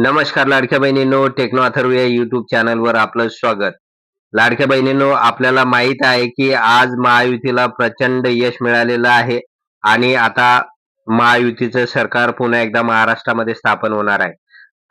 नमस्कार लाडक्या बहिणींनो टेक्नो अथर्व या युट्यूब चॅनलवर आपलं स्वागत. लाडक्या बहिणींनो आपल्याला माहीत आहे की आज महायुतीला प्रचंड यश मिळालेलं आहे आणि आता महायुतीचं सरकार पुन्हा एकदा महाराष्ट्रामध्ये स्थापन होणार आहे.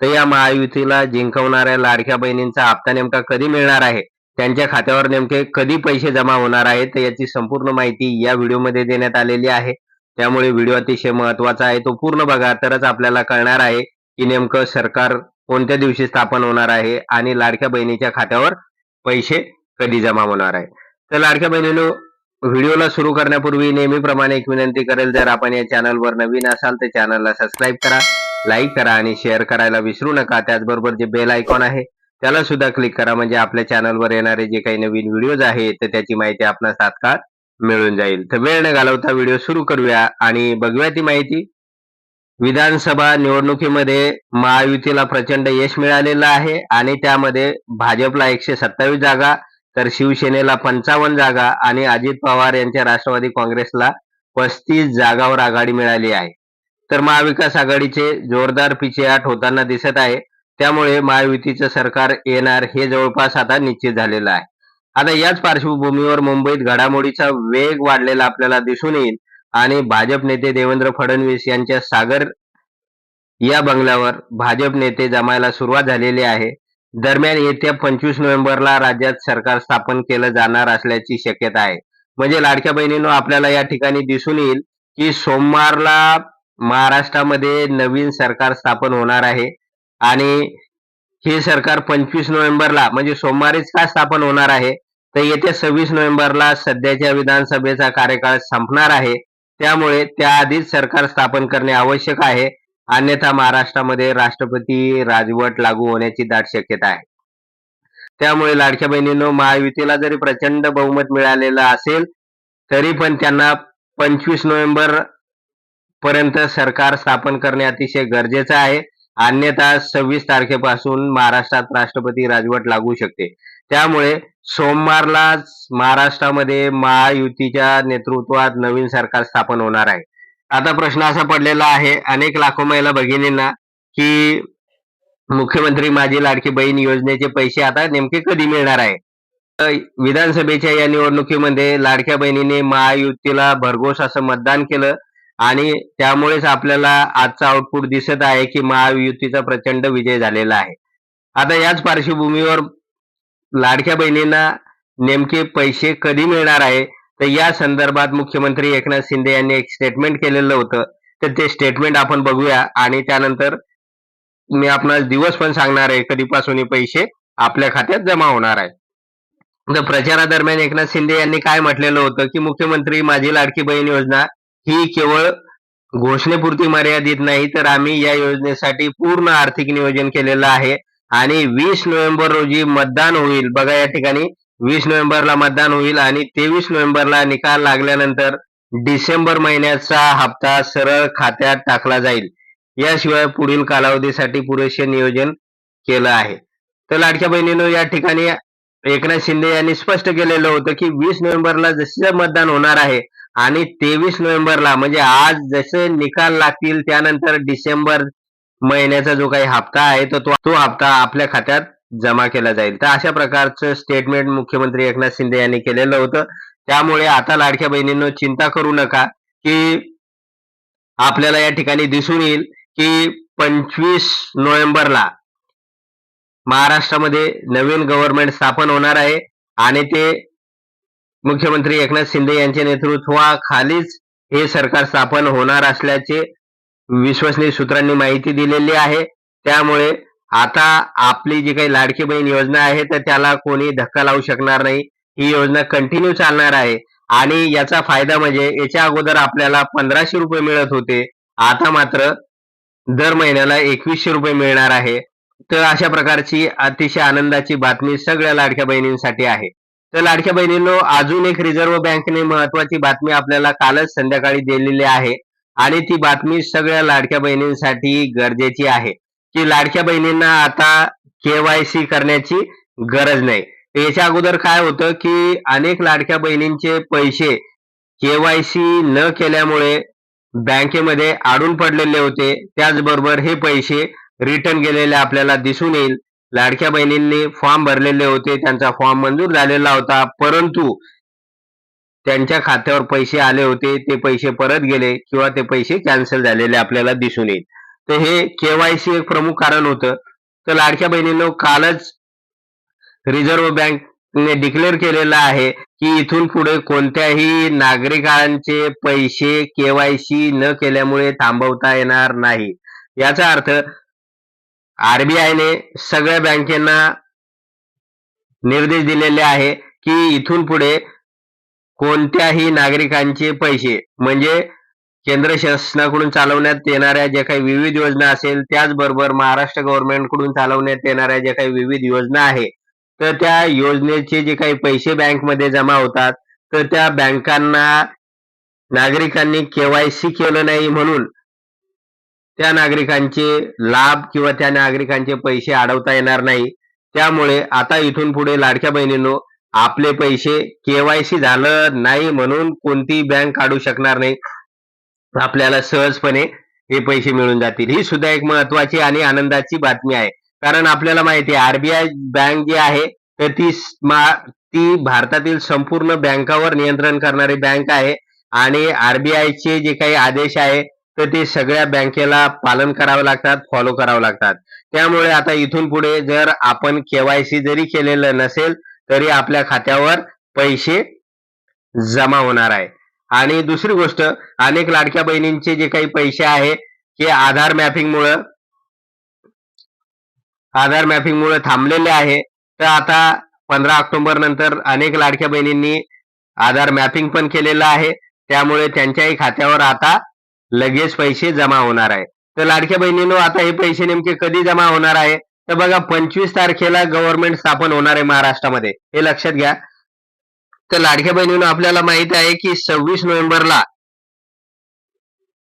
तर या महायुतीला जिंकवणाऱ्या लाडक्या बहिणींचा हप्ता नेमका कधी मिळणार आहे? त्यांच्या खात्यावर नेमके कधी पैसे जमा होणार आहेत? तर याची संपूर्ण माहिती या व्हिडिओमध्ये देण्यात आलेली आहे. त्यामुळे व्हिडिओ अतिशय महत्त्वाचा आहे तो पूर्ण बघा. तरच आपल्याला कळणार आहे की नेमकं सरकार कोणत्या दिवशी स्थापन होणार आहे आणि लाडक्या बहिणीच्या खात्यावर पैसे कधी जमा होणार आहे तर लाडक्या बहिणीनो व्हिडिओला सुरू करण्यापूर्वी नेहमीप्रमाणे एक विनंती करेल जर आपण या चॅनलवर नवीन असाल तर चॅनलला सबस्क्राईब करा लाईक करा आणि शेअर करायला विसरू नका. त्याचबरोबर जे बेल आयकॉन आहे त्याला सुद्धा क्लिक करा म्हणजे आपल्या चॅनलवर येणारे जे काही नवीन व्हिडिओज आहेत तर त्याची माहिती आपणास तात्काळ मिळून जाईल. तर वेळ न घालवता व्हिडिओ सुरू करूया आणि बघूया ती माहिती विधानसभा निवडणुकीमध्ये महायुतीला प्रचंड यश मिळालेलं आहे आणि त्यामध्ये भाजपला एकशे सत्तावीस जागा तर शिवसेनेला पंचावन्न जागा आणि अजित पवार यांच्या राष्ट्रवादी काँग्रेसला पस्तीस जागावर आघाडी मिळाली आहे. तर महाविकास आघाडीचे जोरदार पिछेहाट होताना दिसत आहे. त्यामुळे महायुतीचं सरकार येणार हे जवळपास आता निश्चित झालेलं आहे. आता याच पार्श्वभूमीवर मुंबईत घडामोडीचा वेग वाढलेला आपल्याला दिसून येईल. आणि भाजप नेते देवेंद्र फडणवीस यांच्या सागर या बंगल्यावर भाजप नेते जमायला सुरुवात झालेली आहे. दरम्यान येत्या पंचवीस नोव्हेंबरला राज्यात सरकार स्थापन केलं जाणार असल्याची शक्यता आहे. म्हणजे लाडक्या बहिणींनो आपल्याला या ठिकाणी दिसून येईल की सोमवारला महाराष्ट्रामध्ये नवीन सरकार स्थापन होणार आहे. आणि हे सरकार पंचवीस नोव्हेंबरला म्हणजे सोमवारीच का स्थापन होणार आहे? तर येत्या सव्वीस नोव्हेंबरला सध्याच्या विधानसभेचा कार्यकाळ संपणार आहे. त्यामुळे त्याआधीच सरकार स्थापन करणे आवश्यक आहे. अन्यथा महाराष्ट्रामध्ये राष्ट्रपती राजवट लागू होण्याची दाट शक्यता आहे. त्यामुळे लाडक्या बहिणींनो महायुतीला जरी प्रचंड बहुमत मिळालेलं असेल तरी पण त्यांना पंचवीस नोव्हेंबर पर्यंत सरकार स्थापन करणे अतिशय गरजेचं आहे. अन्यथा सव्वीस तारखेपासून महाराष्ट्रात राष्ट्रपती राजवट लागू शकते. त्यामुळे सोमवारलाच महाराष्ट्रामध्ये महायुतीच्या नेतृत्वात नवीन सरकार स्थापन होणार आहे. आता प्रश्न असा पडलेला आहे अनेक लाखो महिला भगिनींना की मुख्यमंत्री माझी लाडकी बहीण योजनेचे पैसे आता नेमके कधी मिळणार आहे? तर विधानसभेच्या या निवडणुकीमध्ये लाडक्या बहिणीने महायुतीला भरघोस असं मतदान केलं आणि त्यामुळेच आपल्याला आजचा आउटपुट दिसत आहे की महायुतीचा प्रचंड विजय झालेला आहे. आता याच पार्श्वभूमीवर लाडक्या बहिणींना नेमके पैसे कधी मिळणार आहे? तर या संदर्भात मुख्यमंत्री एकनाथ शिंदे यांनी एक स्टेटमेंट केलेलं होतं. तर ते स्टेटमेंट आपण बघूया आणि त्यानंतर मी आपणास दिवस पण सांगणार आहे कधीपासून हे पैसे आपल्या खात्यात जमा होणार आहे. तर प्रचारादरम्यान एकनाथ शिंदे यांनी काय म्हटलेलं होतं की मुख्यमंत्री माझी लाडकी बहीण योजना ही केवळ घोषणेपुरती मर्यादित नाही तर आम्ही या योजनेसाठी पूर्ण आर्थिक नियोजन केलेलं आहे. आणि वीस नोव्हेंबर रोजी मतदान होईल. बघा या ठिकाणी वीस नोव्हेंबरला मतदान होईल आणि तेवीस नोव्हेंबरला निकाल लागल्यानंतर डिसेंबर महिन्याचा हप्ता सरळ खात्यात टाकला जाईल. याशिवाय पुढील कालावधीसाठी पुरेसे नियोजन केलं आहे. तर लाडक्या बहिणीनं या ठिकाणी एकनाथ शिंदे यांनी स्पष्ट केलेलं होतं की वीस नोव्हेंबरला जसे मतदान होणार आहे आणि तेवीस नोव्हेंबरला म्हणजे आज जसे निकाल लागतील त्यानंतर डिसेंबर महिन्याचा जो काही हप्ता आहे तर तो तो हप्ता आपल्या खात्यात जमा केला जाईल. तर अशा प्रकारचं स्टेटमेंट मुख्यमंत्री एकनाथ शिंदे यांनी केलेलं होतं. त्यामुळे आता लाडक्या बहिणींनो चिंता करू नका की आपल्याला या ठिकाणी दिसून येईल की पंचवीस नोव्हेंबरला महाराष्ट्रामध्ये नवीन गव्हर्नमेंट स्थापन होणार आहे आणि ते मुख्यमंत्री एकनाथ शिंदे यांच्या नेतृत्वाखालीच हे सरकार स्थापन होणार असल्याचे विश्वसनीय सूत्रांनी माहिती दिलेली आहे. त्यामुळे आता आपली जी काही लाडकी बहीण योजना आहे तर त्याला कोणी धक्का लावू शकणार नाही. ही योजना कंटिन्यू चालणार आहे. आणि याचा फायदा म्हणजे याच्या अगोदर आपल्याला पंधराशे रुपये मिळत होते. आता मात्र दर महिन्याला एकवीसशे रुपये मिळणार आहे. तर अशा प्रकारची अतिशय आनंदाची बातमी सगळ्या लाडक्या बहिणींसाठी आहे. तर लाडक्या बहिणींनो अजून एक रिझर्व्ह बँकेने महत्वाची बातमी आपल्याला कालच संध्याकाळी दिलेली आहे. आणि ती बातमी सगळ्या लाडक्या बहिणींसाठी गरजेची आहे. की लाडक्या बहिणींना आता केवायसी करण्याची गरज नाही. याच्या अगोदर काय होतं की अनेक लाडक्या बहिणींचे पैसे केवायसी न केल्यामुळे बँकेमध्ये अडून पडलेले होते. त्याचबरोबर हे पैसे रिटर्न गेलेले आपल्याला दिसून येईल. लाडक्या बहिणींनी फॉर्म भरलेले होते. त्यांचा फॉर्म मंजूर झालेला होता. परंतु त्यांच्या खात्यावर पैसे आले होते ते पैसे परत गेले किंवा ते पैसे कॅन्सल झालेले आपल्याला दिसून येईल. तर हे केवायसी एक प्रमुख कारण होतं. तर लाडक्या बहिणींनो कालच रिझर्व्ह बँकने डिक्लेअर केलेलं आहे की इथून पुढे कोणत्याही नागरिकांचे पैसे केवायसी न केल्यामुळे थांबवता येणार नाही. याचा अर्थ आरबीआयने सगळ्या बँकेना निर्देश दिलेले आहे की इथून पुढे कोणत्याही नागरिकांचे पैसे म्हणजे केंद्र शासनाकडून चालवण्यात येणाऱ्या ज्या काही विविध योजना असेल त्याचबरोबर महाराष्ट्र गव्हर्नमेंटकडून चालवण्यात येणाऱ्या ज्या काही विविध योजना आहे तर त्या योजनेचे जे काही पैसे बँकमध्ये जमा होतात तर त्या बँकांना नागरिकांनी केवायसी केलं नाही म्हणून त्या नागरिकांचे लाभ किंवा त्या नागरिकांचे पैसे अडवता येणार नाही. त्यामुळे आता इथून पुढे लाडक्या बहिणींनो आपले पैसे केवायसी झालं नाही म्हणून कोणतीही बँक काढू शकणार नाही. आपल्याला सहजपणे हे पैसे मिळून जातील. ही सुद्धा एक महत्वाची आणि आनंदाची बातमी आहे. कारण आपल्याला माहिती आहे आरबीआय बँक जी आहे तर ती ती भारतातील संपूर्ण बँकावर नियंत्रण करणारी बँक आहे. आणि आरबीआयचे जे काही आदेश आहे तर ते सगळ्या बँकेला पालन करावं लागतात फॉलो करावं लागतात. त्यामुळे आता इथून पुढे जर आपण केवायसी जरी केलेलं नसेल तरी आपल्या खात्यावर पैसे जमा होणार आहे. आणि दुसरी गोष्ट अनेक लाडक्या बहिणींचे जे काही पैसे आहे हे आधार मॅपिंग मुळे आधार मॅपिंग मुळे थांबलेले आहे. तर आता पंधरा ऑक्टोबर नंतर अनेक लाडक्या बहिणींनी आधार मॅपिंग पण केलेलं आहे. त्यामुळे त्यांच्याही खात्यावर आता लगेच पैसे जमा होणार आहे. तर लाडक्या बहिणींनो आता हे पैसे नेमके कधी जमा होणार आहे? तर बघा पंचवीस तारखेला गव्हर्नमेंट स्थापन होणार आहे महाराष्ट्रामध्ये. हे लक्षात घ्या. तर लाडक्या बहिणींनो आपल्याला माहीत आहे की सव्वीस नोव्हेंबरला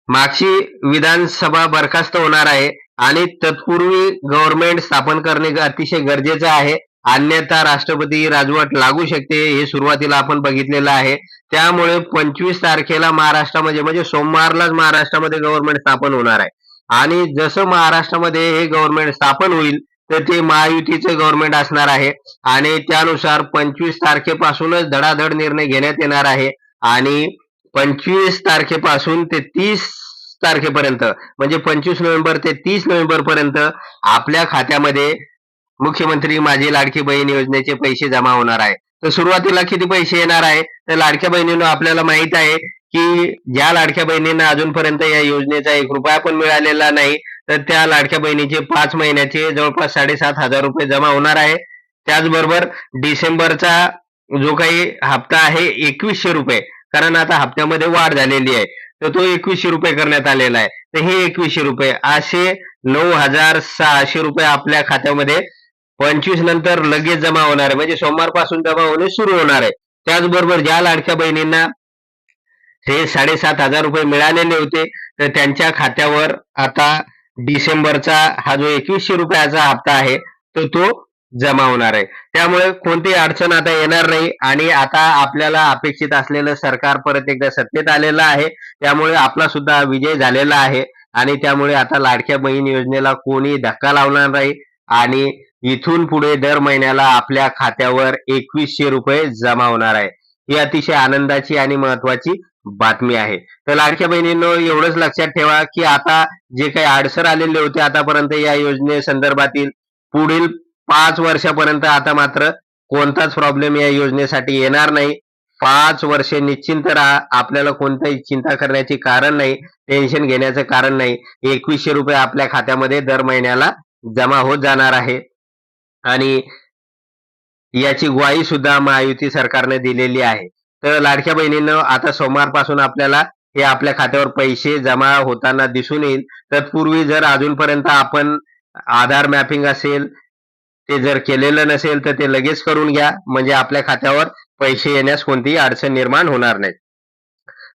मागची विधानसभा बरखास्त होणार आहे आणि तत्पूर्वी गव्हर्नमेंट स्थापन करणे अतिशय गरजेचं आहे. अन्यथा राष्ट्रपती राजवट लागू शकते हे सुरुवातीला आपण बघितलेलं आहे. त्यामुळे पंचवीस तारखेला महाराष्ट्रामध्ये म्हणजे सोमवारलाच महाराष्ट्रामध्ये गव्हर्नमेंट स्थापन होणार आहे. आणि जसं महाराष्ट्रामध्ये हे गव्हर्नमेंट स्थापन होईल तर ते महायुतीचे गव्हर्नमेंट असणार आहे. आणि त्यानुसार पंचवीस तारखेपासूनच धडाधड निर्णय घेण्यात येणार आहे. आणि पंचवीस तारखेपासून ते तीस तारखेपर्यंत म्हणजे पंचवीस नोव्हेंबर ते तीस नोव्हेंबर पर्यंत आपल्या खात्यामध्ये मुख्यमंत्री माझी लाडकी बहीण योजनेचे पैसे जमा होणार आहे. तर सुरुवातीला किती पैसे येणार आहे? तर लाडक्या बहिणीनं आपल्याला माहीत आहे की ज्या लाडक्या बहिणींना अजूनपर्यंत या योजनेचा एक रुपया पण मिळालेला नाही तर त्या लाडक्या बहिणीचे पाच महिन्याचे जवळपास साडेसात हजार रुपये जमा होणार आहे. त्याचबरोबर डिसेंबरचा जो काही हप्ता आहे एकवीसशे रुपये. कारण आता हप्त्यामध्ये वाढ झालेली आहे. तर तो एकवीसशे रुपये करण्यात आलेला आहे. तर हे एकवीसशे रुपये असे नऊ हजार सहाशे रुपये आपल्या खात्यामध्ये पंचवीस नंतर लगेच जमा होणार आहे. म्हणजे सोमवारपासून जमा होणे सुरू होणार आहे. त्याचबरोबर ज्या लाडक्या बहिणींना हे साडेसात हजार रुपये मिळालेले होते तर त्यांच्या खात्यावर आता डिसेंबरचा हा जो एकवीसशे रुपयाचा हप्ता आहे तो तो जमा होणार आहे. त्यामुळे कोणती अडचण आता येणार नाही आणि आता आपल्याला अपेक्षित असलेलं सरकार परत एकदा सत्तेत आलेलं आहे. त्यामुळे आपला सुद्धा विजय झालेला आहे आणि त्यामुळे आता लाडक्या बहीण योजनेला कोणी धक्का लावणार नाही आणि इथून पुढे दर महिन्याला आपल्या खात्यावर एकवीसशे रुपये जमा होणार आहे. ही अतिशय आनंदाची आणि महत्वाची बातमी आहे. तर लाडक्या बहिणींनो एवढंच लक्षात ठेवा की आता जे काही अडसर आलेले होते आतापर्यंत या योजने संदर्भातील पुढील पाच वर्षापर्यंत आता मात्र कोणताच प्रॉब्लेम या योजनेसाठी येणार नाही. पाच वर्षे निश्चिंत राहा. आपल्याला कोणताही चिंता करण्याचे कारण नाही. टेन्शन घेण्याचं कारण नाही. एकवीसशे रुपये आपल्या खात्यामध्ये दर महिन्याला जमा होत जाणार आहे. आणि याची ग्वाही सुद्धा महायुती सरकारने दिलेली आहे. तर लाडक्या बहिणीनं आता सोमवारपासून आपल्याला हे आपल्या खात्यावर पैसे जमा होताना दिसून येईल. तत्पूर्वी जर अजूनपर्यंत आपण आधार मॅपिंग असेल ते जर केलेलं नसेल तर ते लगेच करून घ्या. म्हणजे आपल्या खात्यावर पैसे येण्यास कोणतीही अडचण निर्माण होणार नाही.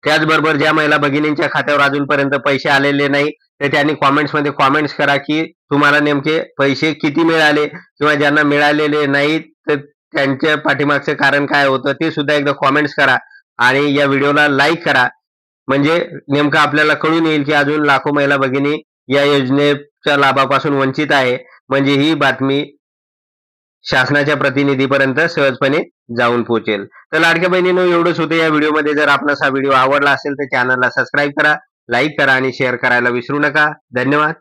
त्याचबरोबर ज्या महिला भगिनींच्या खात्यावर अजूनपर्यंत पैसे आलेले नाही तर त्यांनी कॉमेंट्समध्ये कॉमेंट्स करा की तुम्हाला नेमके पैसे किती मिळाले? किंवा ज्यांना मिळालेले नाहीत तर त्यांच्या पाठीमागचं कारण काय होतं ते सुद्धा एकदा कॉमेंट्स करा आणि या व्हिडिओला लाईक करा. म्हणजे नेमकं आपल्याला कळून येईल की अजून लाखो महिला भगिनी या योजनेच्या लाभापासून वंचित आहे. म्हणजे ही बातमी शासनाच्या प्रतिनिधीपर्यंत सहजपणे जाऊन पोहोचेल. तर लाडक्या बहिणीनं एवढंच होतं. या व्हिडिओमध्ये जर आपणास हा व्हिडिओ आवडला असेल तर चॅनलला सबस्क्राईब करा लाईक करा आणि शेअर करायला विसरू नका. धन्यवाद.